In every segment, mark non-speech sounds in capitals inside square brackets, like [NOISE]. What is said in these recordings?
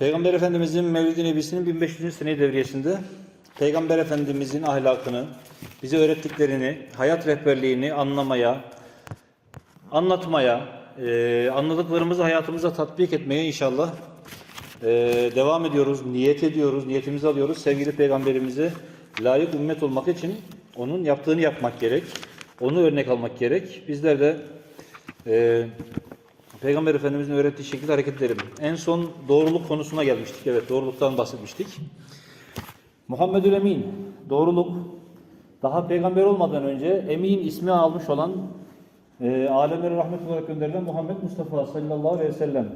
Peygamber Efendimizin Mevlid-i Nebisi'nin 1500. sene devriyesinde Peygamber Efendimizin ahlakını, bize öğrettiklerini, hayat rehberliğini anlamaya, anlatmaya, e, anladıklarımızı hayatımıza tatbik etmeye inşallah e, devam ediyoruz, niyet ediyoruz, niyetimizi alıyoruz. Sevgili Peygamberimize layık ümmet olmak için onun yaptığını yapmak gerek, onu örnek almak gerek. Bizler de e, Peygamber Efendimizin öğrettiği şekilde hareket edelim. En son doğruluk konusuna gelmiştik. Evet doğruluktan bahsetmiştik. Muhammedül Emin, doğruluk. Daha peygamber olmadan önce Emin ismi almış olan e, alemlere rahmet olarak gönderilen Muhammed Mustafa sallallahu aleyhi ve sellem.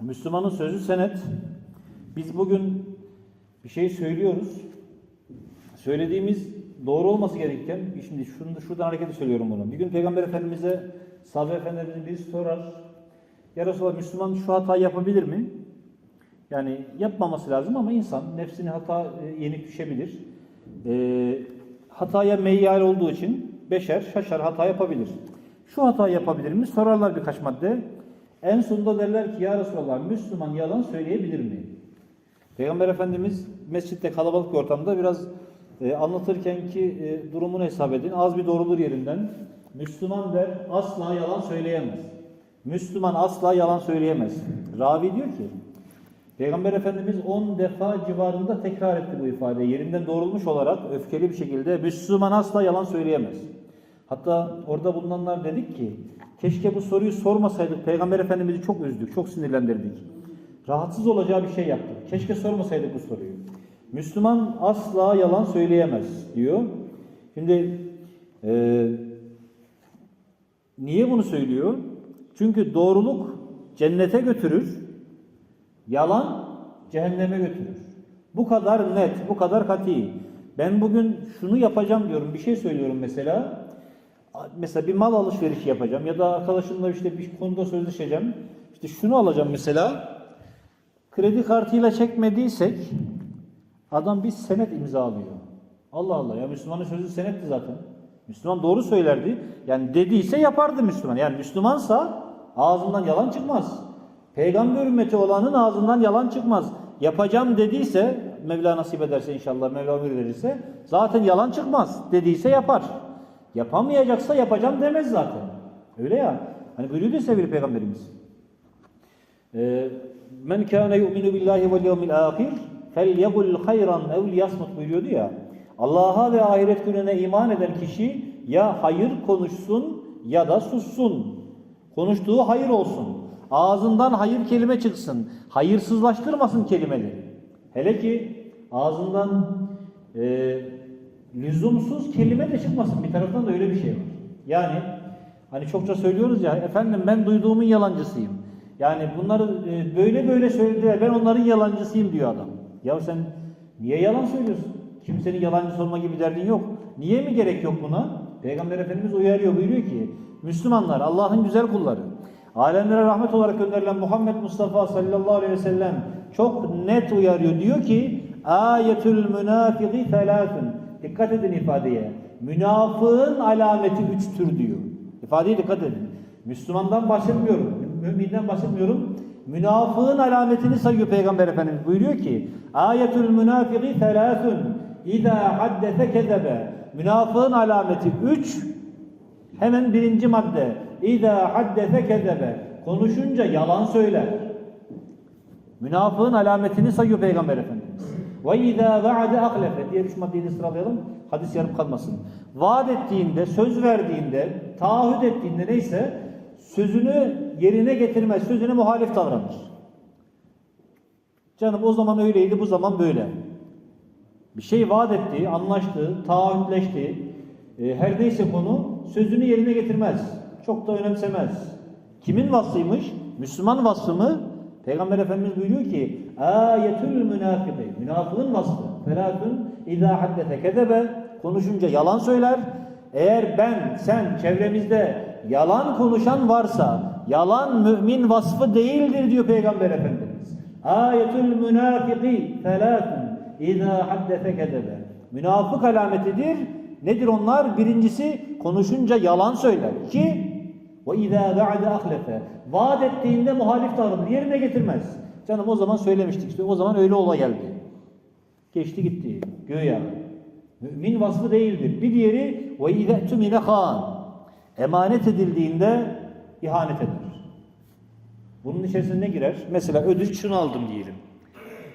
Müslümanın sözü senet. Biz bugün bir şey söylüyoruz. Söylediğimiz doğru olması gerekirken, şimdi şunu, şuradan hareketle söylüyorum bunu. Bir gün Peygamber Efendimiz'e sahabe efendilerimizin birisi sorar. Ya Resulallah Müslüman şu hatayı yapabilir mi? Yani yapmaması lazım ama insan nefsini hata e, yenik düşebilir. E, hataya meyyal olduğu için beşer, şaşar hata yapabilir. Şu hatayı yapabilir mi? Sorarlar birkaç madde. En sonunda derler ki ya Resulallah Müslüman yalan söyleyebilir mi? Peygamber Efendimiz mescitte kalabalık bir ortamda biraz e, anlatırken ki e, durumunu hesap edin. Az bir doğrulur yerinden. Müslüman der asla yalan söyleyemez. Müslüman asla yalan söyleyemez. Ravi diyor ki Peygamber Efendimiz 10 defa civarında tekrar etti bu ifadeyi. Yerinden doğrulmuş olarak öfkeli bir şekilde Müslüman asla yalan söyleyemez. Hatta orada bulunanlar dedik ki keşke bu soruyu sormasaydık. Peygamber Efendimiz'i çok üzdük, çok sinirlendirdik. Rahatsız olacağı bir şey yaptık. Keşke sormasaydık bu soruyu. Müslüman asla yalan söyleyemez diyor. Şimdi e, niye bunu söylüyor? Çünkü doğruluk cennete götürür. Yalan cehenneme götürür. Bu kadar net, bu kadar kati. Ben bugün şunu yapacağım diyorum, bir şey söylüyorum mesela. Mesela bir mal alışverişi yapacağım ya da arkadaşımla işte bir konuda sözleşeceğim. İşte şunu alacağım mesela. Kredi kartıyla çekmediysek adam bir senet imzalıyor. Allah Allah ya Müslümanın sözü senetti zaten. Müslüman doğru söylerdi. Yani dediyse yapardı Müslüman. Yani Müslümansa ağzından yalan çıkmaz. Peygamber ümmeti olanın ağzından yalan çıkmaz. Yapacağım dediyse, Mevla nasip ederse inşallah, Mevla ömür verirse, zaten yalan çıkmaz. Dediyse yapar. Yapamayacaksa yapacağım demez zaten. Öyle ya. Hani buyuruyor sevgili Peygamberimiz. Ee, Men kâne yu'minu billahi vel yevmil âhir felyegul hayran ev liyasmut buyuruyordu ya. Allah'a ve ahiret gününe iman eden kişi ya hayır konuşsun ya da sussun. Konuştuğu hayır olsun. Ağzından hayır kelime çıksın. Hayırsızlaştırmasın kelimeleri. Hele ki ağzından e, lüzumsuz kelime de çıkmasın. Bir taraftan da öyle bir şey var. Yani hani çokça söylüyoruz ya efendim ben duyduğumun yalancısıyım. Yani bunları e, böyle böyle söylediler ben onların yalancısıyım diyor adam. Ya sen niye yalan söylüyorsun? Kimsenin yalancı olma gibi derdin yok. Niye mi gerek yok buna? Peygamber Efendimiz uyarıyor buyuruyor ki Müslümanlar Allah'ın güzel kulları. Alemlere rahmet olarak gönderilen Muhammed Mustafa sallallahu aleyhi ve sellem çok net uyarıyor. Diyor ki ayetül münafiki felâfün. Dikkat edin ifadeye. Münafığın alameti üçtür diyor. İfadeye dikkat edin. Müslümandan bahsetmiyorum. Müminden bahsetmiyorum. Münafığın alametini sayıyor Peygamber Efendimiz. Buyuruyor ki ayetül münafiki felâfün. İzâ haddese kezebe. Münafığın alameti üç. Hemen birinci madde. İzâ haddese kezebe. Konuşunca yalan söyler. Münafığın alametini sayıyor Peygamber Efendimiz. Ve izâ vaade aklefe. Diğer üç maddeyi de sıralayalım. Hadis yarım kalmasın. Vaat ettiğinde, söz verdiğinde, taahhüt ettiğinde neyse sözünü yerine getirmez. Sözüne muhalif davranır. Canım o zaman öyleydi, bu zaman böyle. Bir şey vaat etti, anlaştı, taahhütleşti. E, her neyse konu sözünü yerine getirmez. Çok da önemsemez. Kimin vasfıymış? Müslüman vasfı mı? Peygamber Efendimiz buyuruyor ki ayetül münafiki münafığın vasfı felâkün idâ haddete kezebe konuşunca yalan söyler. Eğer ben, sen çevremizde yalan konuşan varsa yalan mümin vasfı değildir diyor Peygamber Efendimiz. Ayetül münafiki felâkün idâ haddete kezebe münafık alametidir. Nedir onlar? Birincisi konuşunca yalan söyler ki ve izâ ve'ade ahlefe vaat ettiğinde muhalif davranır. Yerine getirmez. Canım o zaman söylemiştik işte o zaman öyle ola geldi. Geçti gitti. Göya. Mümin vasfı değildir. Bir diğeri izâ tümine han. Emanet edildiğinde ihanet eder. Bunun içerisine ne girer? Mesela ödünç şunu aldım diyelim.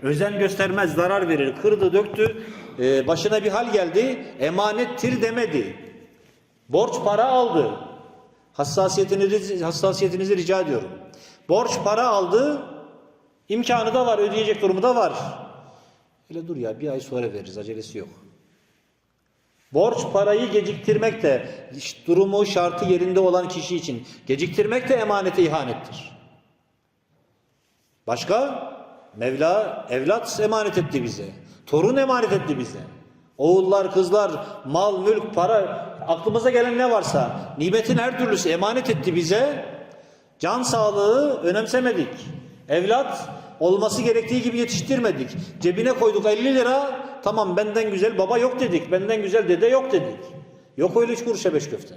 Özen göstermez, zarar verir. Kırdı, döktü. Ee, başına bir hal geldi. Emanettir demedi. Borç para aldı. Hassasiyetinizi, hassasiyetinizi rica ediyorum. Borç para aldı. İmkanı da var, ödeyecek durumu da var. Öyle dur ya bir ay sonra veririz, acelesi yok. Borç parayı geciktirmek de durumu şartı yerinde olan kişi için geciktirmek de emanete ihanettir. Başka? Mevla evlat emanet etti bize. Torun emanet etti bize. Oğullar, kızlar, mal, mülk, para, aklımıza gelen ne varsa nimetin her türlüsü emanet etti bize. Can sağlığı önemsemedik. Evlat olması gerektiği gibi yetiştirmedik. Cebine koyduk 50 lira. Tamam benden güzel baba yok dedik. Benden güzel dede yok dedik. Yok öyle üç kuruşa beş köfte.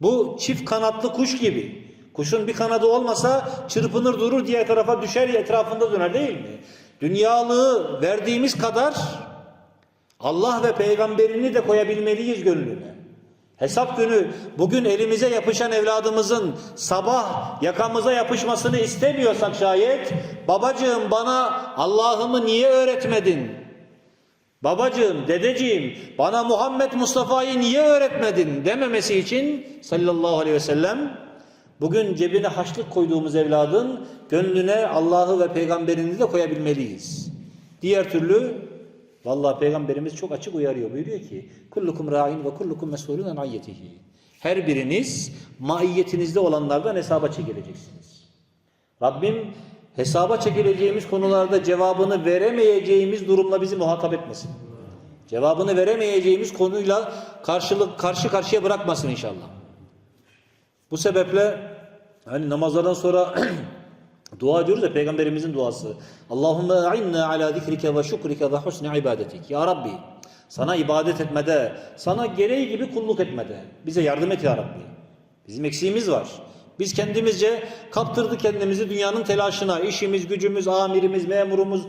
Bu çift kanatlı kuş gibi. Kuşun bir kanadı olmasa çırpınır durur diğer tarafa düşer etrafında döner değil mi? Dünyalığı verdiğimiz kadar Allah ve peygamberini de koyabilmeliyiz gönlüne. Hesap günü bugün elimize yapışan evladımızın sabah yakamıza yapışmasını istemiyorsak şayet babacığım bana Allah'ımı niye öğretmedin? Babacığım, dedeciğim bana Muhammed Mustafa'yı niye öğretmedin dememesi için sallallahu aleyhi ve sellem bugün cebine haçlık koyduğumuz evladın gönlüne Allah'ı ve peygamberini de koyabilmeliyiz. Diğer türlü vallahi peygamberimiz çok açık uyarıyor. Buyuruyor ki kullukum ra'in ve kullukum mesulun an ayyetihi. Her biriniz maiyetinizde olanlardan hesaba çekileceksiniz. Rabbim hesaba çekileceğimiz konularda cevabını veremeyeceğimiz durumla bizi muhatap etmesin. Cevabını veremeyeceğimiz konuyla karşılık karşı karşıya bırakmasın inşallah. Bu sebeple hani namazlardan sonra [CLEARS THROAT] dua ediyoruz ya peygamberimizin duası. Allahümme a'inna ala zikrike ve şükrike ve husni ibadetik. Ya Rabbi sana ibadet etmede, sana gereği gibi kulluk etmede bize yardım et ya Rabbi. Bizim eksiğimiz var. Biz kendimizce kaptırdık kendimizi dünyanın telaşına. İşimiz, gücümüz, amirimiz, memurumuz,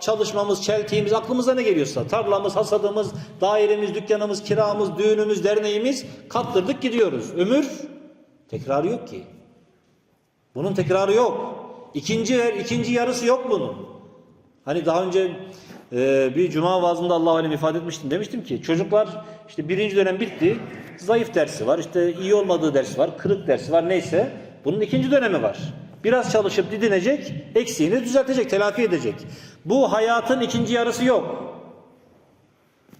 çalışmamız, çeltiğimiz, aklımıza ne geliyorsa. Tarlamız, hasadımız, dairemiz, dükkanımız, kiramız, düğünümüz, derneğimiz kaptırdık gidiyoruz. Ömür tekrarı yok ki. Bunun tekrarı yok. İkinci, ver, ikinci yarısı yok bunun. Hani daha önce e, bir cuma vaazında Allah alem ifade etmiştim. Demiştim ki çocuklar işte birinci dönem bitti. Zayıf dersi var. işte iyi olmadığı dersi var. Kırık dersi var. Neyse. Bunun ikinci dönemi var. Biraz çalışıp didinecek. Eksiğini düzeltecek. Telafi edecek. Bu hayatın ikinci yarısı yok.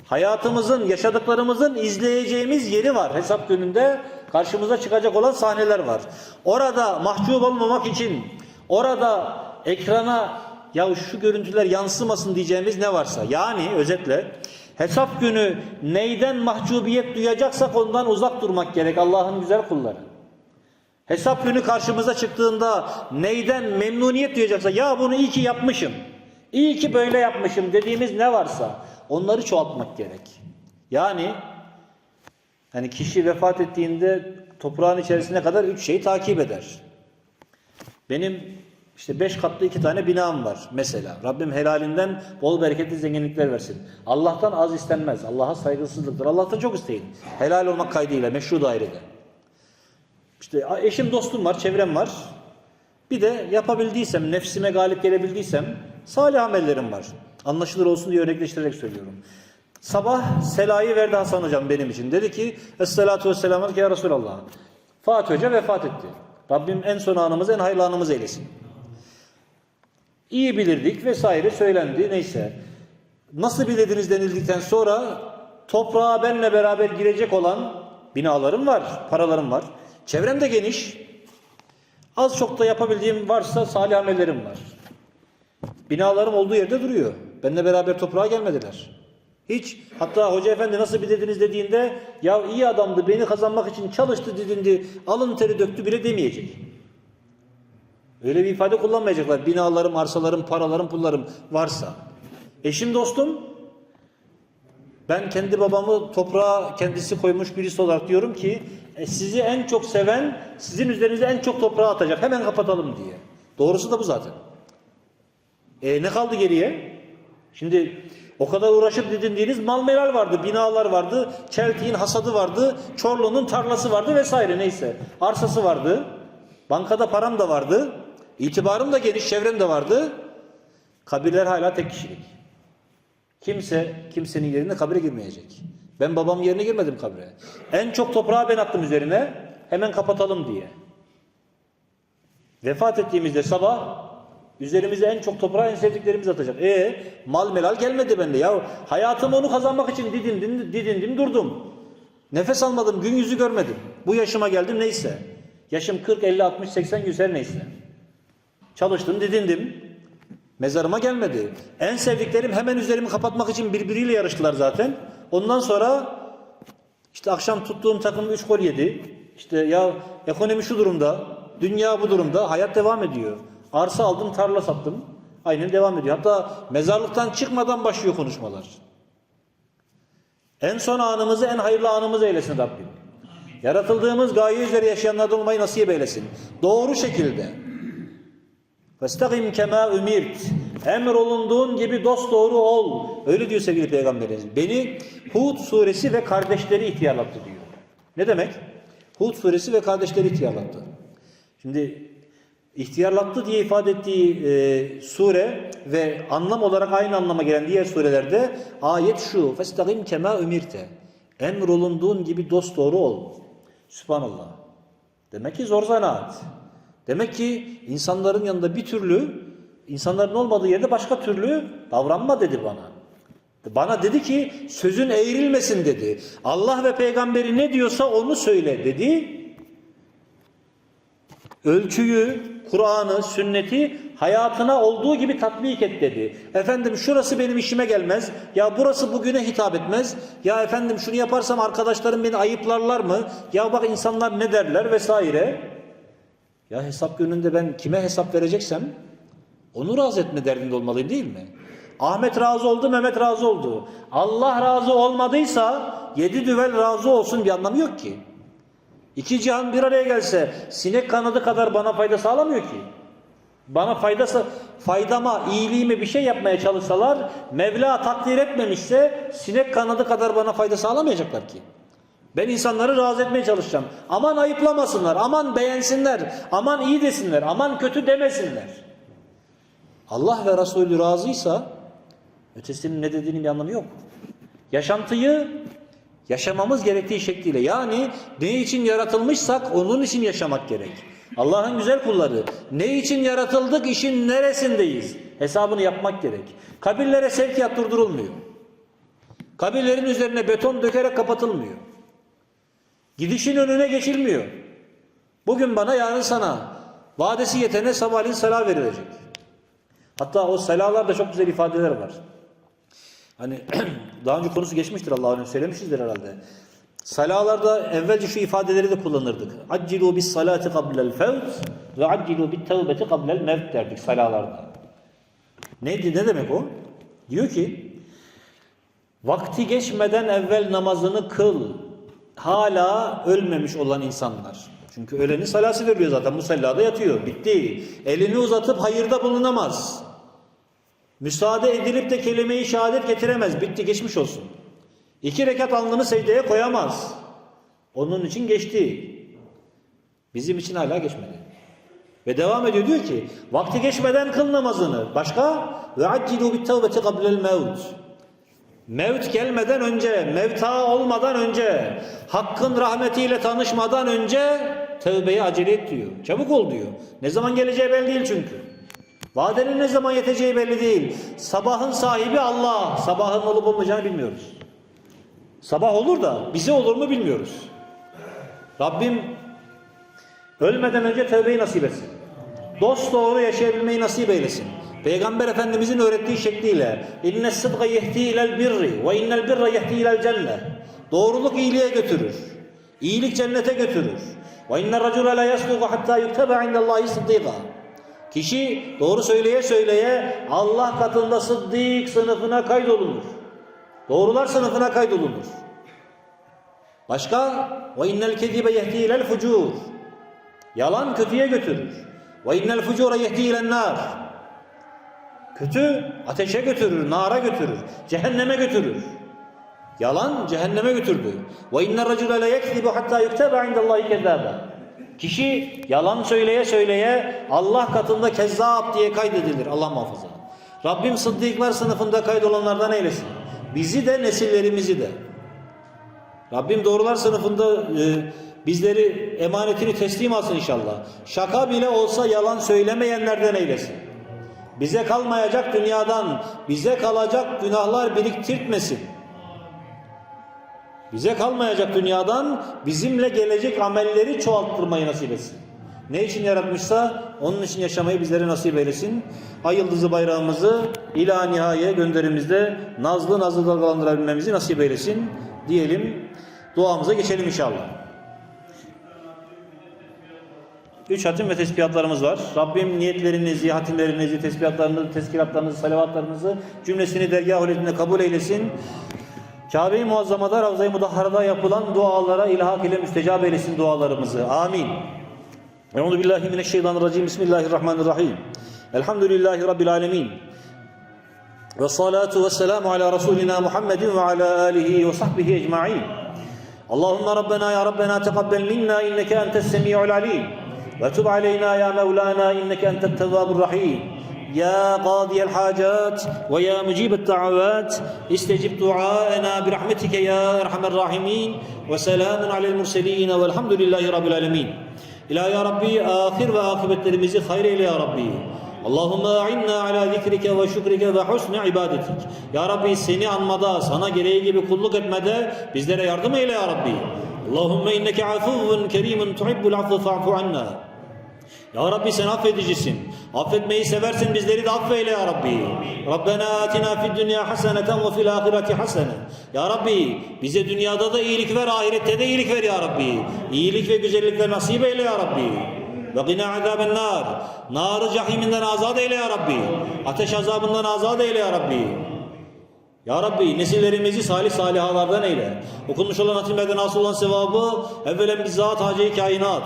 Hayatımızın, yaşadıklarımızın izleyeceğimiz yeri var. Hesap gününde karşımıza çıkacak olan sahneler var. Orada mahcup olmamak için, orada ekrana ya şu görüntüler yansımasın diyeceğimiz ne varsa. Yani özetle hesap günü neyden mahcubiyet duyacaksak ondan uzak durmak gerek Allah'ın güzel kulları. Hesap günü karşımıza çıktığında neyden memnuniyet duyacaksa ya bunu iyi ki yapmışım. iyi ki böyle yapmışım dediğimiz ne varsa onları çoğaltmak gerek. Yani hani kişi vefat ettiğinde toprağın içerisine kadar üç şeyi takip eder. Benim işte beş katlı iki tane binam var mesela. Rabbim helalinden bol bereketli zenginlikler versin. Allah'tan az istenmez. Allah'a saygısızlıktır. Allah'tan çok isteyin. Helal olmak kaydıyla meşru dairede. İşte eşim dostum var, çevrem var. Bir de yapabildiysem, nefsime galip gelebildiysem salih amellerim var. Anlaşılır olsun diye örnekleştirerek söylüyorum. Sabah selayı verdi Hasan hocam benim için. Dedi ki Esselatu vesselamu ya Resulallah. Fatih Hoca vefat etti. Rabbim en son anımız en hayırlı anımız eylesin. İyi bilirdik vesaire söylendi neyse. Nasıl bilirdiniz denildikten sonra toprağa benle beraber girecek olan binalarım var, paralarım var. Çevrem de geniş. Az çok da yapabildiğim varsa salih amellerim var. Binalarım olduğu yerde duruyor. Benimle beraber toprağa gelmediler. Hiç. Hatta hoca efendi nasıl bilirdiniz dediğinde ya iyi adamdı beni kazanmak için çalıştı didindi alın teri döktü bile demeyecek. Öyle bir ifade kullanmayacaklar. Binalarım, arsalarım, paralarım, pullarım varsa. Eşim dostum ben kendi babamı toprağa kendisi koymuş birisi olarak diyorum ki e, sizi en çok seven sizin üzerinize en çok toprağa atacak. Hemen kapatalım diye. Doğrusu da bu zaten. E ne kaldı geriye? Şimdi o kadar uğraşıp didindiğiniz mal melal vardı, binalar vardı, Çeltik'in hasadı vardı, Çorlu'nun tarlası vardı vesaire neyse. Arsası vardı, bankada param da vardı, itibarım da geniş, çevrem de vardı. Kabirler hala tek kişilik. Kimse kimsenin yerine kabre girmeyecek. Ben babam yerine girmedim kabre. En çok toprağı ben attım üzerine. Hemen kapatalım diye. Vefat ettiğimizde sabah üzerimize en çok toprağı en sevdiklerimiz atacak. E mal melal gelmedi bende ya. Hayatım onu kazanmak için didindim, didindim durdum. Nefes almadım, gün yüzü görmedim. Bu yaşıma geldim neyse. Yaşım 40, 50, 60, 80, 100 her neyse. Çalıştım, didindim. Mezarıma gelmedi. En sevdiklerim hemen üzerimi kapatmak için birbiriyle yarıştılar zaten. Ondan sonra işte akşam tuttuğum takım 3 gol yedi. İşte ya ekonomi şu durumda, dünya bu durumda, hayat devam ediyor. Arsa aldım, tarla sattım. Aynen devam ediyor. Hatta mezarlıktan çıkmadan başlıyor konuşmalar. En son anımızı en hayırlı anımız eylesin Rabbim. Yaratıldığımız gaye üzere yaşayanlardan olmayı nasip eylesin. Doğru şekilde. Festagim kema ümirt. Emrolunduğun gibi dost doğru ol. Öyle diyor sevgili peygamberimiz. Beni Hud suresi ve kardeşleri ihtiyarlattı diyor. Ne demek? Hud suresi ve kardeşleri ihtiyarlattı. Şimdi ihtiyarlattı diye ifade ettiği e, sure ve anlam olarak aynı anlama gelen diğer surelerde ayet şu. Festagim kema ümirte. Emrolunduğun gibi dost doğru ol. Sübhanallah. Demek ki zor zanaat. Demek ki insanların yanında bir türlü, insanların olmadığı yerde başka türlü davranma dedi bana. Bana dedi ki sözün eğrilmesin dedi. Allah ve peygamberi ne diyorsa onu söyle dedi. Ölçüyü, Kur'an'ı, sünneti hayatına olduğu gibi tatbik et dedi. Efendim şurası benim işime gelmez. Ya burası bugüne hitap etmez. Ya efendim şunu yaparsam arkadaşlarım beni ayıplarlar mı? Ya bak insanlar ne derler vesaire. Ya hesap gününde ben kime hesap vereceksem onu razı etme derdinde olmalıyım değil mi? Ahmet razı oldu, Mehmet razı oldu. Allah razı olmadıysa yedi düvel razı olsun bir anlamı yok ki. İki cihan bir araya gelse sinek kanadı kadar bana fayda sağlamıyor ki. Bana faydası, faydama, iyiliğime bir şey yapmaya çalışsalar Mevla takdir etmemişse sinek kanadı kadar bana fayda sağlamayacaklar ki. Ben insanları razı etmeye çalışacağım. Aman ayıplamasınlar, aman beğensinler, aman iyi desinler, aman kötü demesinler. Allah ve Resulü razıysa ötesinin ne dediğinin bir anlamı yok. Yaşantıyı yaşamamız gerektiği şekliyle yani ne için yaratılmışsak onun için yaşamak gerek. Allah'ın güzel kulları ne için yaratıldık işin neresindeyiz hesabını yapmak gerek. Kabirlere sevkiyat durdurulmuyor. Kabirlerin üzerine beton dökerek kapatılmıyor. Gidişin önüne geçilmiyor. Bugün bana yarın sana vadesi yetene sabahleyin sela verilecek. Hatta o selalarda çok güzel ifadeler var. Hani [CLEARS THROAT] daha önce konusu geçmiştir Allah'ın söylemişizdir herhalde. Salalarda evvelce şu ifadeleri de kullanırdık. Accilu bis salati qablel fevt ve accilu bit tevbeti qablel mevt derdik salalarda. Neydi ne demek o? Diyor ki vakti geçmeden evvel namazını kıl. Hala ölmemiş olan insanlar. Çünkü ölenin salası veriliyor zaten. Musallada yatıyor. Bitti. Elini uzatıp hayırda bulunamaz. Müsaade edilip de kelime-i şehadet getiremez. Bitti geçmiş olsun. İki rekat alnını secdeye koyamaz. Onun için geçti. Bizim için hala geçmedi. Ve devam ediyor diyor ki vakti geçmeden kıl namazını. Başka? Ve accilu bit tevbeti qablel mevt. Mevt gelmeden önce, mevta olmadan önce, Hakk'ın rahmetiyle tanışmadan önce tövbeyi acele et diyor. Çabuk ol diyor. Ne zaman geleceği belli değil çünkü. Vadenin ne zaman yeteceği belli değil. Sabahın sahibi Allah. Sabahın olup olmayacağını bilmiyoruz. Sabah olur da bize olur mu bilmiyoruz. Rabbim ölmeden önce tövbeyi nasip etsin. Dost doğru yaşayabilmeyi nasip eylesin. Peygamber Efendimizin öğrettiği şekliyle inne sıdga yehdi ilel birri ve innel birre yehdi ilel. Doğruluk iyiliğe götürür. İyilik cennete götürür. Ve inne racule la yasduqu hatta yuktaba indallahi sıddîqa. Kişi doğru söyleye söyleye Allah katında sıddık sınıfına kaydolunur. Doğrular sınıfına kaydolunur. Başka ve innel kezibe yehdi ilel fucur. Yalan kötüye götürür. Ve innel fucura yehdi ilen nar. Kötü ateşe götürür, nara götürür, cehenneme götürür. Yalan cehenneme götürdü. Ve inne racule le yekzibu hatta yuktaba indallahi kezzaba. Kişi yalan söyleye söyleye Allah katında kezzap diye kaydedilir. Allah muhafaza. Rabbim sıddıklar sınıfında kaydolanlardan eylesin. Bizi de nesillerimizi de. Rabbim doğrular sınıfında e, bizleri emanetini teslim alsın inşallah. Şaka bile olsa yalan söylemeyenlerden eylesin. Bize kalmayacak dünyadan, bize kalacak günahlar biriktirtmesin. Bize kalmayacak dünyadan bizimle gelecek amelleri çoğalttırmayı nasip etsin. Ne için yaratmışsa onun için yaşamayı bizlere nasip eylesin. Ay yıldızı bayrağımızı ila nihaya gönderimizde nazlı nazlı dalgalandırabilmemizi nasip eylesin. Diyelim duamıza geçelim inşallah. Üç hatim ve tesbihatlarımız var. Rabbim niyetlerinizi, hatimlerinizi, tesbihatlarınızı, teskiratlarınızı, salavatlarınızı cümlesini dergah hürmetine kabul eylesin. Kabe-i Muazzama'da, Ravza-i Mudahhara'da yapılan dualara ilhak ile müstecab eylesin dualarımızı. Amin. Euzu billahi mineşşeytanirracim. Bismillahirrahmanirrahim. Elhamdülillahi rabbil alamin. Ve salatu ve selamu ala Resulina Muhammedin ve ala alihi ve sahbihi ecma'in. Allahümme Rabbena ya Rabbena teqabbel minna inneke entes semi'ul alim. Ve tub aleyna ya Mevlana inneke entet tevvabur rahim. يا قاضي الحاجات ويا مجيب الدعوات استجب دعاءنا برحمتك يا أرحم الراحمين وسلام على المرسلين والحمد لله رب العالمين. إلى يا ربي آخر واخبتلمز خير إلى يا ربي. اللهم أعنا على ذكرك وشكرك وحسن عبادتك. يا ربي seni anmada sana gereği gibi kulluk etmede bizlere yardım eyle ya ربي. اللهم إنك عفو كريم تحب العفو فاعف عنا. Ya Rabbi sen affedicisin. Affetmeyi seversin bizleri de affeyle ya Rabbi. Rabbena atina fid dünya haseneten ve fil ahireti hasene. Ya Rabbi bize dünyada da iyilik ver, ahirette de iyilik ver ya Rabbi. İyilik ve güzellikler nasip eyle ya Rabbi. Ve gina azaben nar. Narı cahiminden azat eyle ya Rabbi. Ateş azabından azat eyle ya Rabbi. Ya Rabbi nesillerimizi salih salihalardan eyle. Okunmuş olan hatimlerden hasıl olan sevabı evvelen bizzat hace-i kainat.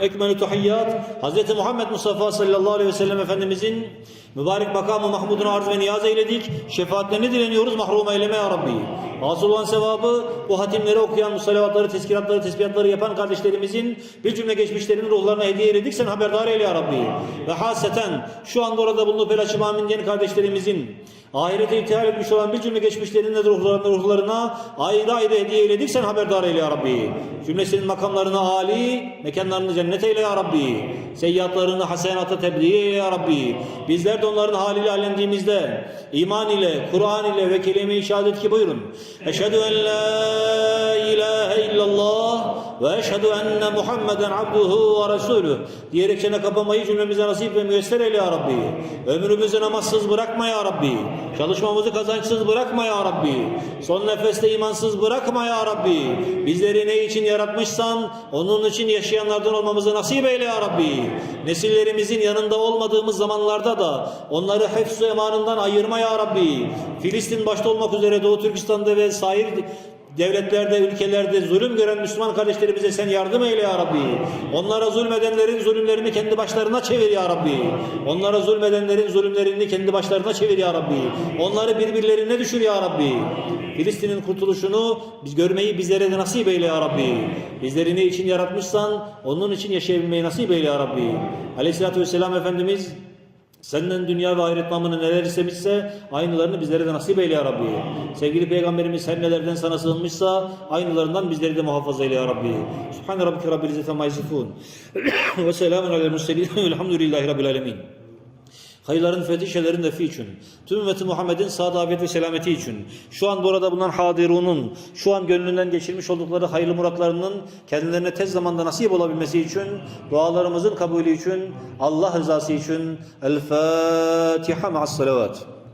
Ekmelü tuhiyyat Hz. Muhammed Mustafa sallallahu aleyhi ve sellem Efendimizin mübarek makamı Mahmud'un arz ve niyaz eyledik. Şefaatlerini dileniyoruz mahrum eyleme ya Rabbi. Hasıl olan sevabı bu hatimleri okuyan, musallavatları, teskiratları, tesbihatları yapan kardeşlerimizin bir cümle geçmişlerinin ruhlarına hediye eyledik. Sen haberdar eyle ya Rabbi. Ve haseten şu anda orada bulunup el açım amin diyen kardeşlerimizin ahirete ithal etmiş olan bir cümle geçmişlerinin de ruhlarına, ruhlarına ayrı ayrı hediye eyledik. Sen haberdar eyle ya Rabbi. Cümlesinin makamlarını âli, mekanlarını cennet eyle ya Rabbi. Seyyiatlarını hasenata tebliğ eyle ya Rabbi. Bizler de onların haliyle alemdiğimizde iman ile, Kur'an ile ve kelime-i şehadet ki buyurun. Eşhedü en la ilahe illallah ve eşhedü enne Muhammeden abduhu ve resulüh diyerek çene kapamayı cümlemize nasip ve müyesser eyle ya Rabbi. Ömrümüzü namazsız bırakma ya Rabbi. Çalışmamızı kazançsız bırakma ya Rabbi. Son nefeste imansız bırakma ya Rabbi. Bizleri ne için yaratmışsan onun için yaşayanlardan olmamızı nasip eyle ya Rabbi. Nesillerimizin yanında olmadığımız zamanlarda da onları hefsu emanından ayırma ya Rabbi. Filistin başta olmak üzere Doğu Türkistan'da ve sair devletlerde, ülkelerde zulüm gören Müslüman kardeşlerimize sen yardım eyle ya Rabbi. Onlara zulmedenlerin zulümlerini kendi başlarına çevir ya Rabbi. Onlara zulmedenlerin zulümlerini kendi başlarına çevir ya Rabbi. Onları birbirlerine düşür ya Rabbi. Filistin'in kurtuluşunu biz görmeyi bizlere de nasip eyle ya Rabbi. Bizleri ne için yaratmışsan onun için yaşayabilmeyi nasip eyle ya Rabbi. Aleyhissalatü vesselam Efendimiz Senden dünya ve ahiret namını neler istemişse aynılarını bizlere de nasip eyle ya Rabbi. Sevgili Peygamberimiz her nelerden sana sığınmışsa aynılarından bizleri de muhafaza eyle ya Rabbi. Subhane rabbike rabbil izzeti amma yasifun. [COUGHS] Ve selamun alel murselin. Velhamdülillahi rabbil alemin. Hayırların fethi şerlerin defi için, tüm ümmeti Muhammed'in saadet ve selameti için, şu an burada bulunan hadirunun, şu an gönlünden geçirmiş oldukları hayırlı muratlarının kendilerine tez zamanda nasip olabilmesi için, dualarımızın kabulü için, Allah rızası için, El Fatiha ma'as salavat.